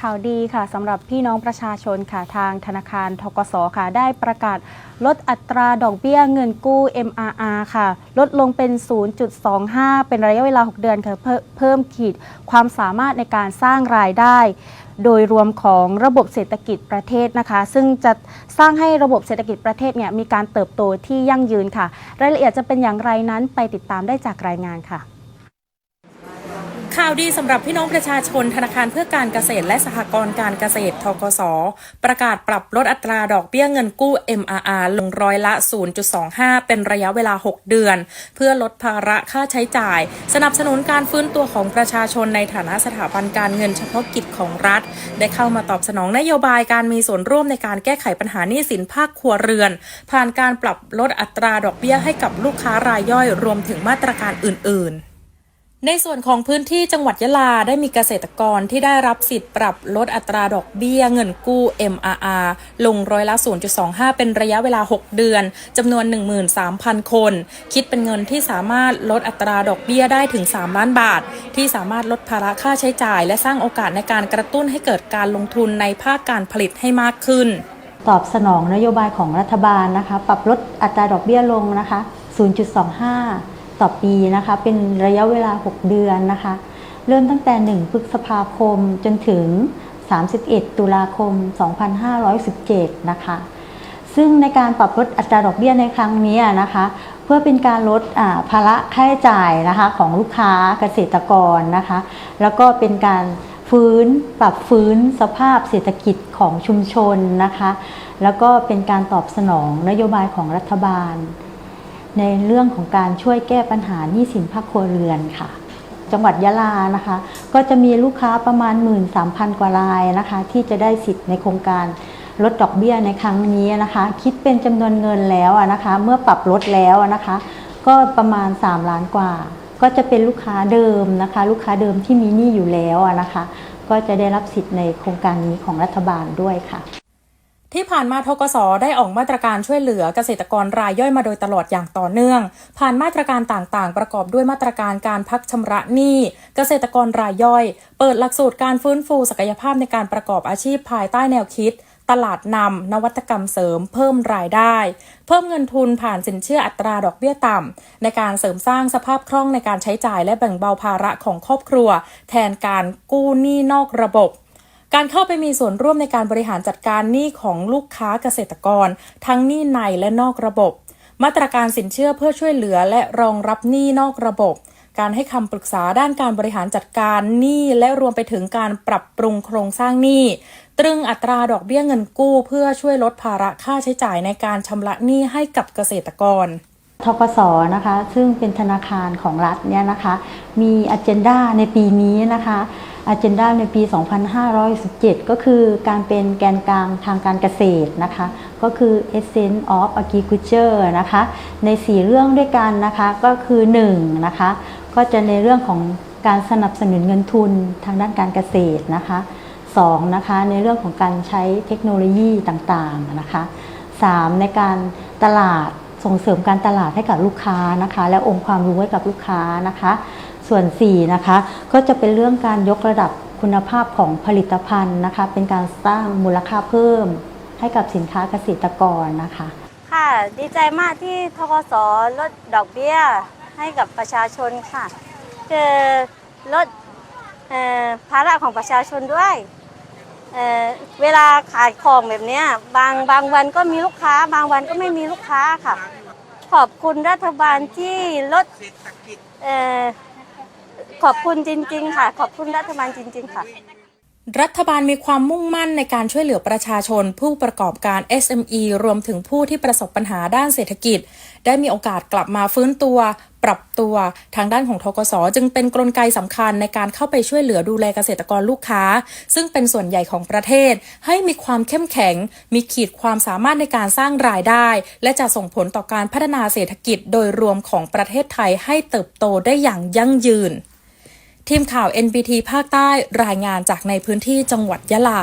ข่าวดีค่ะสำหรับพี่น้องประชาชนค่ะทางธนาคารทกสค่ะได้ประกาศลดอัตราดอกเบี้ยเงินกู้ MRR ค่ะ ลดลงเป็น 0.25 เป็นระยะเวลา 6 เดือนค่ะเพิ่มเพิ่มขีดความสามารถในการสร้างรายได้ โดยรวมของระบบเศรษฐกิจประเทศนะคะ ซึ่งจะสร้างให้ระบบเศรษฐกิจประเทศเนี่ยมีการเติบโตที่ยั่งยืนค่ะ รายละเอียดจะเป็นอย่างไรนั้นไปติดตามได้จากรายงานค่ะ ข่าวดีสำหรับพี่น้องประชาชนธนาคารเพื่อการเกษตรและสหกรณ์การเกษตรทกส ประกาศปรับลดอัตราดอกเบี้ยเงินกู้ MRR ลงร้อยละ 0.25 เป็นระยะเวลา 6 เดือน เพื่อลดภาระค่าใช้จ่าย สนับสนุนการฟื้นตัวของประชาชนในฐานะสถาบันการเงินเฉพาะกิจของรัฐ ได้เข้ามาตอบสนองนโยบายการมีส่วนร่วมในการแก้ไขปัญหาหนี้สินภาคครัวเรือน ผ่านการปรับลดอัตราดอกเบี้ยให้กับลูกค้ารายย่อยรวมถึงมาตรการอื่น ๆ ในส่วนของพื้นที่จังหวัดยะลาได้มีเกษตรกรที่ได้รับสิทธิ์ปรับลดอัตราดอกเบี้ยเงินกู้ MRR ลงร้อยละ 0.25 เป็นระยะเวลา 6 เดือนจำนวน 13,000 คน คิดเป็นเงินที่สามารถลดอัตราดอกเบี้ยได้ถึง 3 ล้านบาท ที่สามารถลดภาระค่าใช้จ่าย และสร้างโอกาสในการกระตุ้นให้เกิดการลงทุนในภาคการผลิตให้มากขึ้น ตอบสนองนโยบายของรัฐบาลนะคะ ปรับลดอัตราดอกเบี้ยลงนะคะ 0.25 ต่อปีนะคะ เป็นระยะเวลา 6 เดือนนะคะ เริ่มตั้งแต่ 1 พฤษภาคมจนถึง 31 ตุลาคม 2517 นะคะ ซึ่งในการปรับลดอัตราดอกเบี้ยในครั้งนี้นะคะ เพื่อเป็นการลดอ่าภาระค่าใช้จ่ายนะคะของลูกค้าเกษตรกรนะคะ แล้วก็เป็นการฟื้นปรับฟื้นสภาพเศรษฐกิจของชุมชนนะคะ แล้วก็เป็นการตอบสนองนโยบายของรัฐบาล ในเรื่องของการช่วยแก้ปัญหาหนี้สินภาคครัวเรือนค่ะ จังหวัดยะลานะคะ ก็จะมีลูกค้าประมาณ 13,000 กว่ารายนะคะ ที่จะได้สิทธิ์ในโครงการลดดอกเบี้ยในครั้งนี้นะคะ คิดเป็นจำนวนเงินแล้วนะคะ เมื่อปรับลดแล้วนะคะ ก็ประมาณ 3 ล้านกว่า ก็จะเป็นลูกค้าเดิมนะคะ ลูกค้าเดิมที่มีหนี้อยู่แล้วนะคะ ก็จะได้รับสิทธิ์ในโครงการนี้ของรัฐบาลด้วยค่ะ ที่ผ่านมาทกสได้ออกมาตรการช่วยเหลือเกษตรกรรายย่อยมาโดยตลอดอย่างต่อเนื่อง ผ่านมาตรการต่างๆ ประกอบด้วยมาตรการการพักชำระหนี้ เกษตรกรรายย่อย เปิดหลักสูตรการฟื้นฟูศักยภาพในการประกอบอาชีพภายใต้แนวคิด ตลาดนำนวัตกรรมเสริม เพิ่มรายได้ เพิ่มเงินทุนผ่านสินเชื่ออัตราดอกเบี้ยต่ำในการเสริมสร้างสภาพคล่องในการใช้จ่ายและแบ่งเบาภาระของครอบครัว แทนการกู้หนี้นอกระบบ การเข้าไปมีส่วนร่วมในการบริหารจัดการหนี้ของลูกค้าเกษตรกร ทั้งหนี้ในและนอกระบบ มาตรการสินเชื่อเพื่อช่วยเหลือและรองรับหนี้นอกระบบ การให้คำปรึกษาด้านการบริหารจัดการหนี้และรวมไปถึงการปรับปรุงโครงสร้างหนี้ตรึงอัตราดอกเบี้ยเงินกู้ เพื่อช่วยลดภาระค่าใช้จ่ายในการชำระหนี้ให้กับเกษตรกรทกสนะคะซึ่งเป็นธนาคารของรัฐเนี่ยนะคะ มีอ g e n d a ในปีนี้นะคะ อ g e n d a ในปี 2517 ก็คือการเป็นแกนกลางทางการเกษตรนะคะ ก็คือ Essence of Agriculture นะคะ ใน 4 เรื่องด้วยกันนะคะ ก็คือ 1 นะคะ ก็จะในเรื่องของการสนับสนุนเงินทุนทางด้านการเกษตรนะคะ 2. นะคะ ในเรื่องของการใช้เทคโนโลยีต่างๆนะคะ 3. ในการตลาดส่งเสริมการตลาดให้กับลูกค้านะคะ และองค์ความรู้ให้กับลูกค้านะคะ ส่วน 4 นะคะ ก็จะเป็นเรื่องการยกระดับคุณภาพของผลิตภัณฑ์นะคะ เป็นการสร้างมูลค่าเพิ่ม ให้กับสินค้าเกษตรกรนะคะ ค่ะ ดีใจมากที่ทกสลดดอกเบี้ยให้กับประชาชนค่ะคือลดภาระของประชาชนด้วยเเวลาขายของแบบนี้บางบางวันก็มีลูกค้า บางวันก็ไม่มีลูกค้าค่ะ ขอบคุณรัฐบาลที่ลดเขอบคุณจริง ๆ ค่ะ ขอบคุณรัฐบาลจริง ๆ ค่ะ รัฐบาลมีความมุ่งมั่นในการช่วยเหลือประชาชน ผู้ประกอบการ SME รวมถึงผู้ที่ประสบปัญหาด้านเศรษฐกิจ ได้มีโอกาสกลับมาฟื้นตัว ปรับตัว ทางด้านของทกสจึงเป็นกลไกสำคัญในการเข้าไปช่วยเหลือดูแลเกษตรกรลูกค้า ซึ่งเป็นส่วนใหญ่ของประเทศ ให้มีความเข้มแข็ง มีขีดความสามารถในการสร้างรายได้ และจะส่งผลต่อการพัฒนาเศรษฐกิจโดยรวมของประเทศไทยให้เติบโตได้อย่างยั่งยืน ทีมข่าว NBT ภาคใต้รายงานจากในพื้นที่จังหวัดยะลา